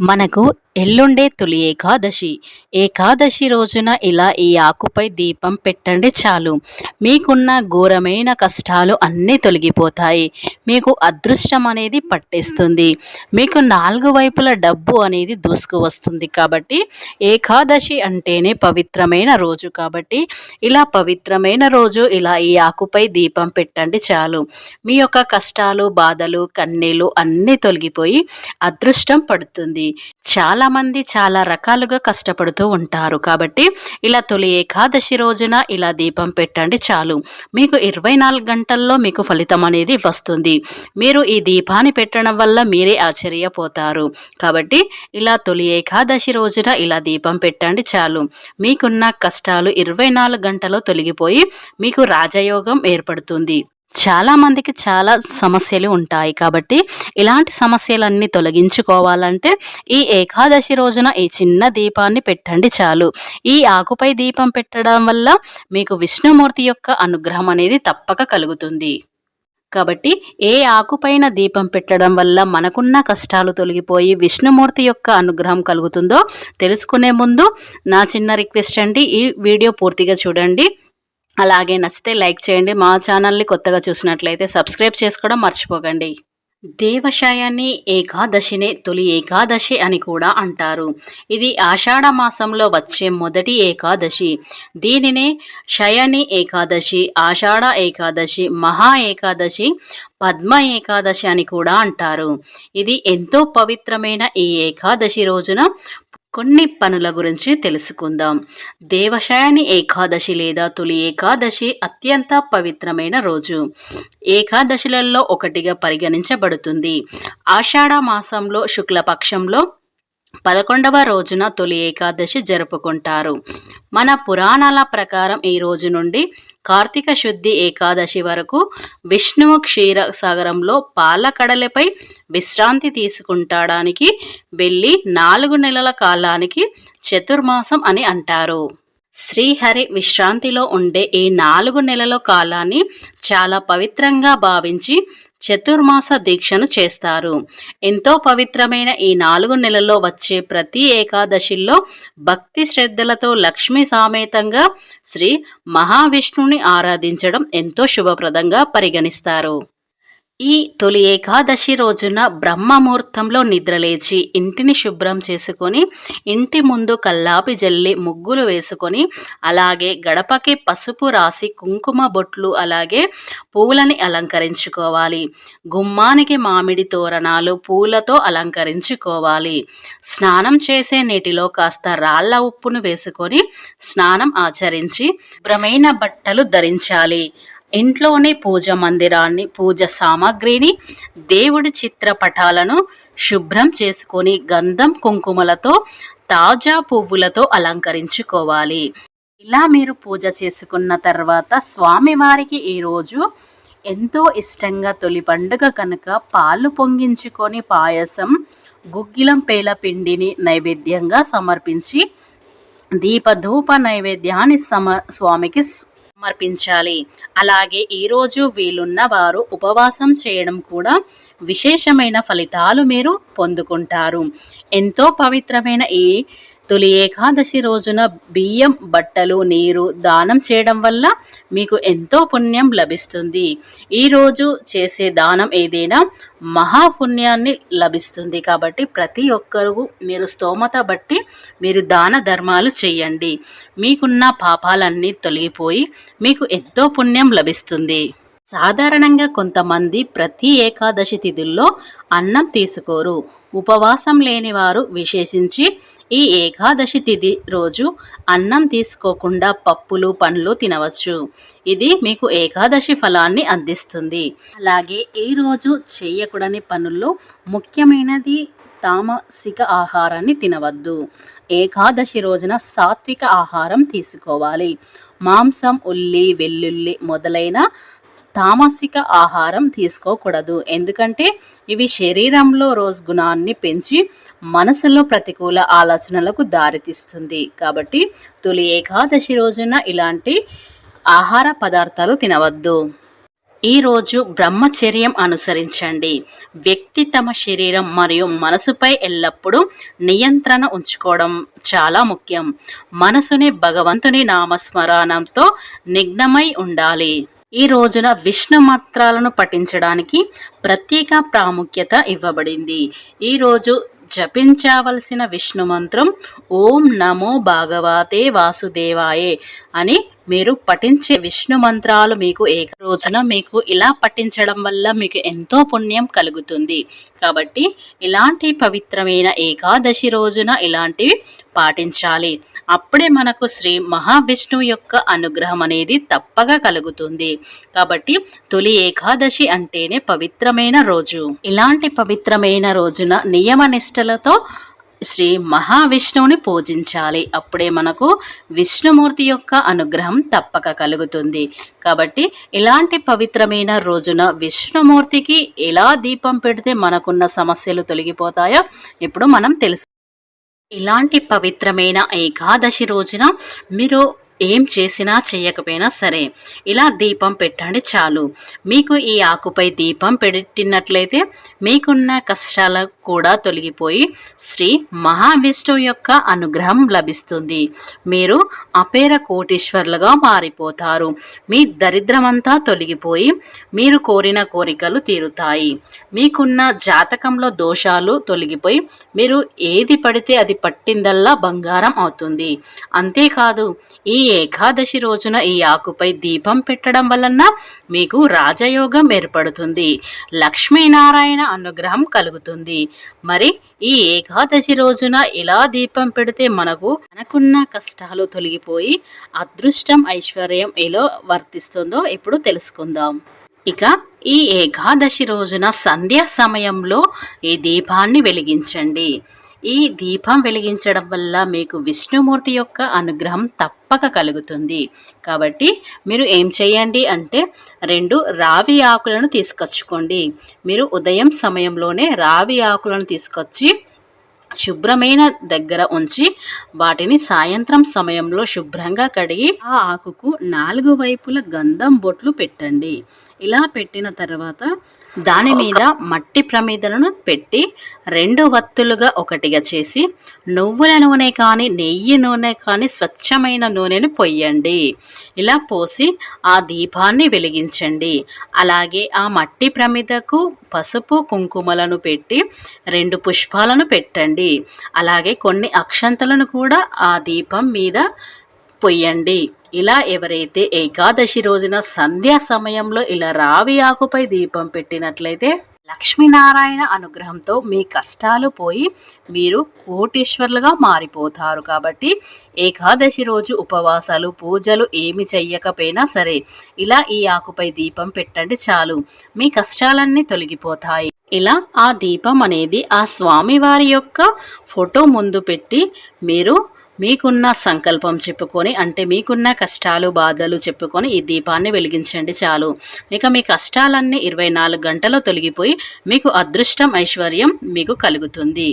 మనకు ఎల్లుండే తొలి ఏకాదశి. ఏకాదశి రోజున ఇలా ఈ ఆకుపై దీపం పెట్టండి చాలు. మీకున్న ఘోరమైన కష్టాలు అన్నీ తొలగిపోతాయి. మీకు అదృష్టం అనేది పట్టేస్తుంది. మీకు నాలుగు వైపుల డబ్బు అనేది దూసుకు వస్తుంది కాబట్టి ఏకాదశి అంటేనే పవిత్రమైన రోజు కాబట్టి ఇలా పవిత్రమైన రోజు ఇలా ఈ ఆకుపై దీపం పెట్టండి చాలు. మీ యొక్క కష్టాలు బాధలు కన్నీళ్ళు అన్నీ తొలగిపోయి అదృష్టం పడుతుంది. చాలామంది చాలా రకాలుగా కష్టపడుతూ ఉంటారు. కాబట్టి ఇలా తొలి ఏకాదశి రోజున ఇలా దీపం పెట్టండి చాలు. మీకు ఇరవై నాలుగు గంటల్లో మీకు ఫలితం అనేది వస్తుంది. మీరు ఈ దీపాన్ని పెట్టడం వల్ల మీరే ఆశ్చర్యపోతారు. కాబట్టి ఇలా తొలి ఏకాదశి రోజున ఇలా దీపం పెట్టండి చాలు. మీకున్న కష్టాలు ఇరవై నాలుగు గంటలో తొలగిపోయి మీకు రాజయోగం ఏర్పడుతుంది. చాలామందికి చాలా సమస్యలు ఉంటాయి. కాబట్టి ఇలాంటి సమస్యలన్నీ తొలగించుకోవాలంటే ఈ ఏకాదశి రోజున ఈ చిన్న దీపాన్ని పెట్టండి చాలు. ఈ ఆకుపై దీపం పెట్టడం వల్ల మీకు విష్ణుమూర్తి యొక్క అనుగ్రహం అనేది తప్పక కలుగుతుంది. కాబట్టి ఏ ఆకుపైన దీపం పెట్టడం వల్ల మనకున్న కష్టాలు తొలగిపోయి విష్ణుమూర్తి యొక్క అనుగ్రహం కలుగుతుందో తెలుసుకునే ముందు నా చిన్న రిక్వెస్ట్ అండి. ఈ వీడియో పూర్తిగా చూడండి. అలాగే నచ్చితే లైక్ చేయండి. మా ఛానల్ని కొత్తగా చూసినట్లయితే సబ్స్క్రైబ్ చేసుకోవడం మర్చిపోకండి. దేవశాయాన్ని ఏకాదశినే తొలి ఏకాదశి అని కూడా అంటారు. ఇది ఆషాఢ మాసంలో వచ్చే మొదటి ఏకాదశి. దీనినే శయని ఏకాదశి ఆషాఢ ఏకాదశి మహా ఏకాదశి పద్మ ఏకాదశి అని కూడా అంటారు. ఇది ఎంతో పవిత్రమైన ఈ ఏకాదశి రోజున కొన్ని పనుల గురించి తెలుసుకుందాం. దేవశయాని ఏకాదశి లేదా తొలి ఏకాదశి అత్యంత పవిత్రమైన రోజు. ఏకాదశులలో ఒకటిగా పరిగణించబడుతుంది. ఆషాఢ మాసంలో శుక్లపక్షంలో పదకొండవ రోజున తొలి ఏకాదశి జరుపుకుంటారు. మన పురాణాల ప్రకారం ఈ రోజు నుండి కార్తీక శుద్ధి ఏకాదశి వరకు విష్ణువు క్షీర సాగరంలో పాలకడలపై విశ్రాంతి తీసుకుంటాడానికి వెళ్ళి నాలుగు నెలల కాలానికి చతుర్మాసం అని అంటారు. శ్రీహరి విశ్రాంతిలో ఉండే ఈ నాలుగు నెలల కాలాన్ని చాలా పవిత్రంగా భావించి చతుర్మాస దీక్షను చేస్తారు. ఎంతో పవిత్రమైన ఈ నాలుగు నెలల్లో వచ్చే ప్రతి ఏకాదశిలో భక్తి శ్రద్ధలతో లక్ష్మీ సామేతంగా శ్రీ మహావిష్ణుని ఆరాధించడం ఎంతో శుభప్రదంగా పరిగణిస్తారు. ఈ తొలి ఏకాదశి రోజున బ్రహ్మముహూర్తంలో నిద్రలేచి ఇంటిని శుభ్రం చేసుకొని ఇంటి ముందు కల్లాపి జల్లి ముగ్గులు వేసుకొని అలాగే గడపకి పసుపు రాసి కుంకుమ బొట్లు అలాగే పూలని అలంకరించుకోవాలి. గుమ్మానికి మామిడి తోరణాలు పూలతో అలంకరించుకోవాలి. స్నానం చేసే నీటిలో కాస్త రాళ్ళ ఉప్పును వేసుకొని స్నానం ఆచరించి భ్రమైన బట్టలు ధరించాలి. ఇంట్లోనే పూజ మందిరాన్ని పూజ సామాగ్రిని దేవుడి చిత్రపటాలను శుభ్రం చేసుకొని గంధం కుంకుమలతో తాజా పువ్వులతో అలంకరించుకోవాలి. ఇలా మీరు పూజ చేసుకున్న తర్వాత స్వామివారికి ఈరోజు ఎంతో ఇష్టంగా తొలి పండుగ కనుక పాలు పొంగించుకొని పాయసం గుగ్గిలం పేల పిండిని నైవేద్యంగా సమర్పించి దీపధూప నైవేద్యాన్ని సమ స్వామికి సమర్పించాలి. అలాగే ఈరోజు వీలున్న వారు ఉపవాసం చేయడం కూడా విశేషమైన ఫలితాలు మీరు పొందుకుంటారు. ఎంతో పవిత్రమైన ఈ తొలి ఏకాదశి రోజున బియ్యం బట్టలు నీరు దానం చేయడం వల్ల మీకు ఎంతో పుణ్యం లభిస్తుంది. ఈరోజు చేసే దానం ఏదైనా మహాపుణ్యాన్ని లభిస్తుంది కాబట్టి ప్రతి ఒక్కరు మీరు స్తోమత బట్టి మీరు దాన ధర్మాలు చేయండి. మీకున్న పాపాలన్నీ తొలగిపోయి మీకు ఎంతో పుణ్యం లభిస్తుంది. సాధారణంగా కొంతమంది ప్రతి ఏకాదశి తిథుల్లో అన్నం తీసుకోరు. ఉపవాసం లేని వారు విశేషించి ఈ ఏకాదశి తిథి రోజు అన్నం తీసుకోకుండా పప్పులు పండ్లు తినవచ్చు. ఇది మీకు ఏకాదశి ఫలాన్ని అందిస్తుంది. అలాగే ఈ రోజు చేయకూడని పనుల్లో ముఖ్యమైనది తామసిక ఆహారాన్ని తినవద్దు. ఏకాదశి రోజున సాత్విక ఆహారం తీసుకోవాలి. మాంసం ఉల్లి వెల్లుల్లి మొదలైన తామసిక ఆహారం తీసుకోకూడదు. ఎందుకంటే ఇవి శరీరంలో రోజు గుణాన్ని పెంచి మనసులో ప్రతికూల ఆలోచనలకు దారితీస్తుంది. కాబట్టి తొలి ఏకాదశి రోజున ఇలాంటి ఆహార పదార్థాలు తినవద్దు. ఈరోజు బ్రహ్మచర్యం అనుసరించండి. వ్యక్తి తమ శరీరం మరియు మనసుపై ఎల్లప్పుడూ నియంత్రణ ఉంచుకోవడం చాలా ముఖ్యం. మనసుని భగవంతుని నామస్మరణంతో నిఘ్నమై ఉండాలి. ఈ రోజున విష్ణు మంత్రాలను పఠించడానికి ప్రత్యేక ప్రాముఖ్యత ఇవ్వబడింది. ఈరోజు జపించవలసిన విష్ణు మంత్రం ఓం నమో భాగవతే వాసుదేవాయే అని మీరు పఠించే విష్ణు మంత్రాలు మీకు ఏక రోజున మీకు ఇలా పఠించడం వల్ల మీకు ఎంతో పుణ్యం కలుగుతుంది. కాబట్టి ఇలాంటి పవిత్రమైన ఏకాదశి రోజున ఇలాంటివి పాటించాలి. అప్పుడే మనకు శ్రీ మహావిష్ణువు యొక్క అనుగ్రహం అనేది తప్పగా కలుగుతుంది. కాబట్టి తొలి ఏకాదశి అంటేనే పవిత్రమైన రోజు. ఇలాంటి పవిత్రమైన రోజున నియమ నిష్టలతో శ్రీ మహావిష్ణువుని పూజించాలి. అప్పుడే మనకు విష్ణుమూర్తి యొక్క అనుగ్రహం తప్పక కలుగుతుంది. కాబట్టి ఇలాంటి పవిత్రమైన రోజున విష్ణుమూర్తికి ఎలా దీపం పెడితే మనకున్న సమస్యలు తొలగిపోతాయో ఇప్పుడు మనం తెలుసు. ఇలాంటి పవిత్రమైన ఏకాదశి రోజున మీరు ఏం చేసినా చేయకపోయినా సరే ఇలా దీపం పెట్టండి చాలు. మీకు ఈ ఆకుపై దీపం పెట్టినట్లయితే మీకున్న కష్టాల కూడా తొలగిపోయి శ్రీ మహావిష్ణువు యొక్క అనుగ్రహం లభిస్తుంది. మీరు అపేర కోటీశ్వర్లుగా మారిపోతారు. మీ దరిద్రమంతా తొలగిపోయి మీరు కోరిన కోరికలు తీరుతాయి. మీకున్న జాతకంలో దోషాలు తొలగిపోయి మీరు ఏది పడితే అది పట్టిందల్లా బంగారం అవుతుంది. అంతేకాదు ఈ ఏకాదశి రోజున ఈ ఆకుపై దీపం పెట్టడం వలన మీకు రాజయోగం ఏర్పడుతుంది. లక్ష్మీనారాయణ అనుగ్రహం కలుగుతుంది. మరి ఈ ఏకాదశి రోజున ఇలా దీపం పెడితే మనకు మనకున్న కష్టాలు తొలగిపోయి అదృష్టం ఐశ్వర్యం ఎలా వర్తిస్తుందో ఇప్పుడు తెలుసుకుందాం. ఇక ఈ ఏకాదశి రోజున సంధ్యా సమయంలో ఈ దీపాన్ని వెలిగించండి. ఈ దీపం వెలిగించడం వల్ల మీకు విష్ణుమూర్తి యొక్క అనుగ్రహం తప్పక కలుగుతుంది. కాబట్టి మీరు ఏం చేయండి అంటే రెండు రావి ఆకులను తీసుకొచ్చుకోండి. మీరు ఉదయం సమయంలోనే రావి ఆకులను తీసుకొచ్చి శుభ్రమైన దగ్గర ఉంచి వాటిని సాయంత్రం సమయంలో శుభ్రంగా కడిగి ఆ ఆకుకు నాలుగు వైపుల గంధం బొట్లు పెట్టండి. ఇలా పెట్టిన తర్వాత దాని మీద మట్టి ప్రమిదలను పెట్టి రెండు వత్తులుగా ఒకటిగా చేసి నువ్వుల నూనె కానీ నెయ్యి నూనె కానీ స్వచ్ఛమైన నూనెను పొయ్యండి. ఇలా పోసి ఆ దీపాన్ని వెలిగించండి. అలాగే ఆ మట్టి ప్రమిదకు పసుపు కుంకుమలను పెట్టి రెండు పుష్పాలను పెట్టండి. అలాగే కొన్ని అక్షంతలను కూడా ఆ దీపం మీద పొయ్యండి. ఇలా ఎవరైతే ఏకాదశి రోజున సంధ్యా సమయంలో ఇలా రావి ఆకుపై దీపం పెట్టినట్లయితే లక్ష్మీనారాయణ అనుగ్రహంతో మీ కష్టాలు పోయి మీరు కోటీశ్వర్లుగా మారిపోతారు. కాబట్టి ఏకాదశి రోజు ఉపవాసాలు పూజలు ఏమి చెయ్యకపోయినా సరే ఇలా ఈ ఆకుపై దీపం పెట్టండి చాలు. మీ కష్టాలన్నీ తొలగిపోతాయి. ఇలా ఆ దీపం అనేది ఆ స్వామివారి యొక్క ఫోటో ముందు పెట్టి మీరు మీకున్న సంకల్పం చెప్పుకొని అంటే మీకున్న కష్టాలు బాధలు చెప్పుకొని ఈ దీపాన్ని వెలిగించండి చాలు. ఇక మీ కష్టాలన్నీ ఇరవై నాలుగు గంటలో తొలగిపోయి మీకు అదృష్టం ఐశ్వర్యం మీకు కలుగుతుంది.